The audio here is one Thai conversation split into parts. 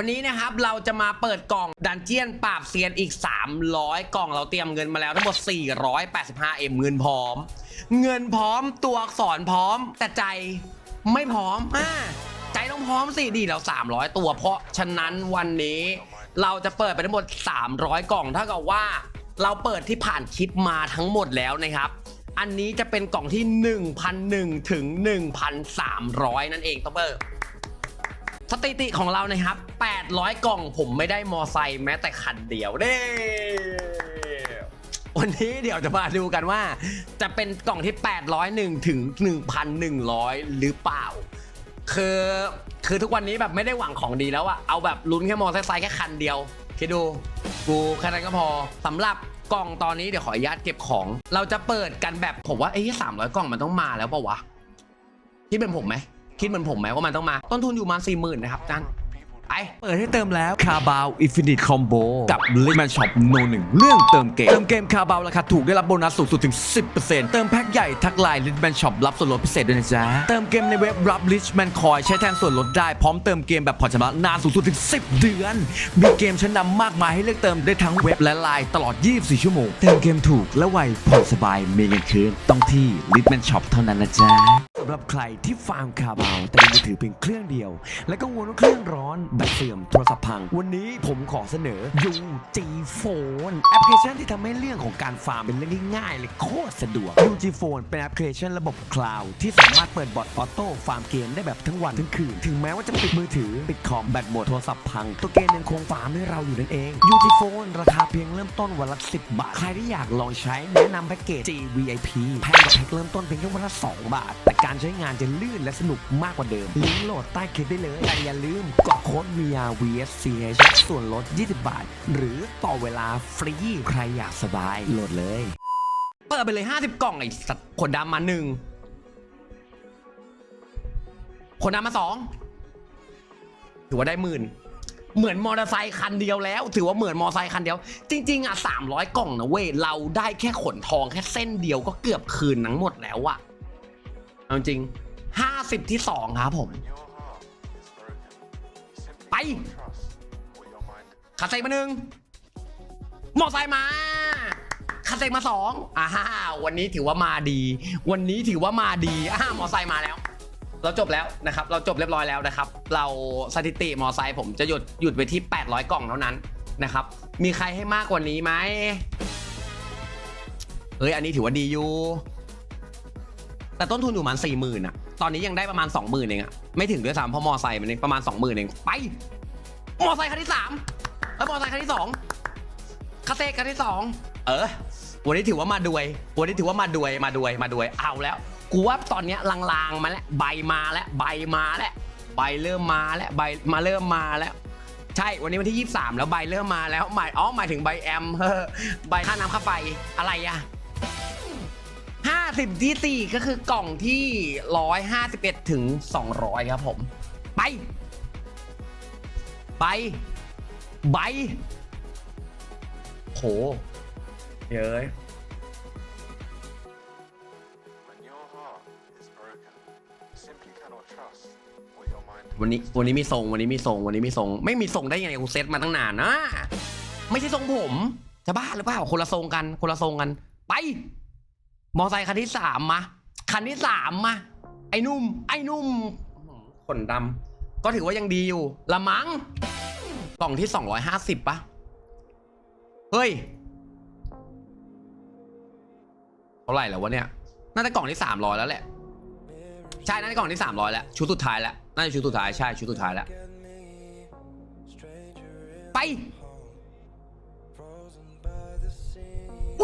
วันนี้นะครับเราจะมาเปิดกล่องดันเจียนปราบเซียนอีก 300 กล่องเราเตรียมเงินมาแล้วทั้งหมด 485เอ็มเงินพร้อม เงินพร้อมตัวอักษรพร้อม แต่ใจไม่พร้อมอ่าใจต้องพร้อมสิดีเรา 300 ตัว เพราะฉะนั้นวันนี้เราจะเปิดไปทั้งหมด 300 กล่องเท่ากับว่า เราเปิดที่ผ่านคลิปมาทั้งหมดแล้วนะครับอันนี้จะเป็นกล่องที่ 1,001ถึง1,300 นั่นเองต้องเปิด สถิติของเรานะครับ 800 กล่องผมไม่ได้มอไซค์แม้แต่คันเดียวเด้วันนี้เดี๋ยวจะมาดูกันว่า จะเป็นกล่องที่ 801 ถึง 1,100 หรือเปล่า คือคือทุกวันนี้แบบไม่ได้หวังของดีแล้วอะเอาแบบลุ้นแค่มอเตอร์ไซค์แค่คันเดียวคิดดูกูแค่นั้นก็พอสำหรับกล่องตอนนี้เดี๋ยวขออนุญาตเก็บของ เราจะเปิดกันแบบผมว่าเอ้สามร้อยกล่องมันต้องมาแล้วเปล่าวะคิดเป็นผมไหม คิดเหมือนผมไหมว่ามันต้องมา ต้นทุนอยู่มาสี่หมื่นนะครับจันไปเปิดให้เติมแล้วคาบาวอินฟินิตคอมโบกับลิมันช็อปโนหนึ่งเรื่องเติมเกม เติมเกมคาบาวราคาถูกได้รับโบนัสสูงสุดถึง 10%เติมแพ็คใหญ่ทักไลน์ลิมันช็อปรับส่วนลดพิเศษด้วยนะจ๊ะ เติมเกมในเว็บรับลิชแมนคอยใช้แทนส่วนลดได้พร้อมเติมเกมแบบผ่อนชำระนานสูงสุดถึง 10 เดือน มีเกมชั้นนำมากมายให้เลือกเติมได้ทั้งเว็บและไลน์ตลอด 24 ชั่วโมงเติมเกมถูกและไวผ่อนสบายมีเงินคืนต้องที่ลิมันช็อปเท่านั้นนะจ๊ะำหรับใครที่ฟาร์มคาบาวแต่มีมือถือเพียงเครื่องเดียว และกังวลว่าเครื่องร้อนแบตเสื่อมโทรศัพท์พัง วันนี้ผมขอเสนอ UG Phone แอปพลิเคชันที่ทำให้เรื่องของการฟาร์มเป็นเรื่องที่ง่ายเลยโคตรสะดวก UG Phone เป็นแอปพลิเคชันระบบคลาวด์ที่สามารถเปิดบอทออโต้ฟาร์มเกมได้แบบทั้งวันทั้งคืน ถึงแม้ว่าจะปิดมือถือปิดคอมแบตหมดโทรศัพท์พัง ตัวเกมยังคงฟาร์มให้เราอยู่นั่นเอง UG Phone ราคาเพียงเริ่มต้นวันละ10 บาท ใครที่อยากลองใช้แนะนำแพ็กเกจ GVIP แพงกว่าแพ็กเริ่มต้นเพียงแค่วันละ2บาท แต่การใช้งานจะลื่นและสนุกมากกว่าเดิม ลิงก์โหลดใต้คลิปได้เลย แต่อย่าลืมกดโค้ด VRVSCH ส่วนลด 20 บาท หรือต่อเวลาฟรี ใครอยากสบายโหลดเลย เปิดไปเลย 50 กล่องไอ้สัตว์ขนดำมาหนึ่งขนดำมาสองถือว่าได้หมื่นเหมือนมอเตอร์ไซค์คันเดียวแล้ว ถือว่าเหมือนมอเตอร์ไซค์คันเดียว จริง ๆ อะ300 กล่องนะเว้ยเราได้แค่ขนทองแค่เส้นเดียวก็เกือบคืนทั้งหมดแล้วอะ เอาจริง50ที่2ครับผม ไปคาเซ็กมาหนึ่งมอไซค์มาคาเซ็กมาสองอ่าวันนี้ถือว่ามาดี วันนี้ถือว่ามาดีอ่ามอไซค์มาแล้ว เราจบแล้วนะครับ เราจบเรียบร้อยแล้วนะครับ เราสถิติมอไซค์ผมจะหยุดหยุดไปที่ 800 กล่องเท่านั้นนะครับ มีใครให้มากกว่านี้ไหมเฮ้ย อันนี้ถือว่าดีอยู่ แต่ต้นทุนอยู่ประมาณสี่หมื่นอะตอนนี้ยังได้ประมาณสองหมื่นเองอะไม่ถึงด้วยซ้ำเพราะมอไซค์มันเองประมาณสองหมื่นเองไป มอไซค์คันที่สามแล้วมอไซค์คันที่สองคาเซ่คันที่สองเออวันนี้ถือว่ามาด้วยวันนี้ถือว่ามาด้วยมาด้วยมาด้วยเอาแล้ว กูว่าตอนเนี้ยลางๆมาแล้วใบมาแล้วใบมาแล้วใบเริ่มมาแล้วใบมาเริ่มมาแล้ว ใช่วันนี้วันที่ 23 แล้วใบเริ่มมาแล้วหมายอ๋อหมายถึงใบแอมเฮ้อใบค่าน้ำค่าไฟอะไรอะ 50ที่ 4 ก็คือกล่องที่ 151 ถึง 200 ครับผม ไป ไปใบโห เย้ย When your heart is broken, you simply cannot trust what your mind วันนี้วันนี้มีทรงวันนี้มีทรงวันนี้มีทรง ไม่มีทรงได้ยังไงกูเซตมาตั้งนานนะ ไม่ใช่ทรงผม จะบ้าหรือเปล่าคนละทรงกันคนละทรงกัน ไป มอไซค์คันที่สามมาคันที่สามมาไอ้นุ่ม ไอ้นุ่มขนดำก็ถือว่ายังดีอยู่ ละมัง้งกล่องที่สองร้อยห้าสิบปะเฮ้ยเท่าไหร่แล้ววะเนี่ยน่าจะกล่องที่สามร้อยแล้วแหละใช่น่าจะกล่องที่สามร้อยแล้วชุดสุดท้ายแล้วน่าจะชุดสุดท้ายใช่ชุดสุดท้ายแล้วไปอุ้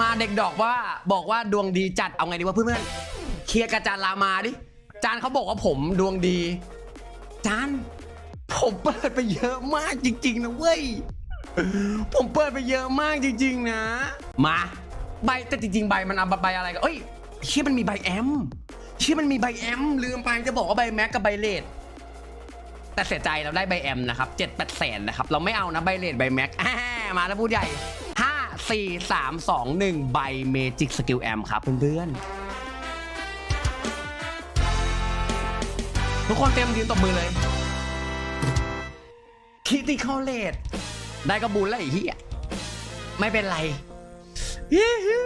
มาเด็กดอกว่าบอกว่าดวงดีจัดเอาไงดีวะเพื่อนๆเคลียร์กับจานลามาดิจานเขาบอกว่าผมดวงดี จาน ผมเปิดไปเยอะมากจริง ๆ นะเว้ยผมเปิดไปเยอะมากจริง ๆ นะ มาใบแต่จริง ๆ ใบมันเอาใบอะไรกันเอ้ยเชี่ยมันมีใบแอมเชี่ยมันมีใบแอมลืมไปจะบอกว่าใบแม็กกับใบเลดแต่เสียใจเราได้ใบแอมนะครับเจ็ดแปดแสนนะครับ เราไม่เอานะใบเลดใบแม็กมาแล้วพูดใหญ่ ห้าสี่สามสองหนึ่งใบเมจิกสกิลแอมครับเพื่อนๆทุกคนเตรียมยืนตบมือเลยคิติคอเลตได้กระบุญแล้วไอ้เหี้ยไม่เป็นไรฮิฮิ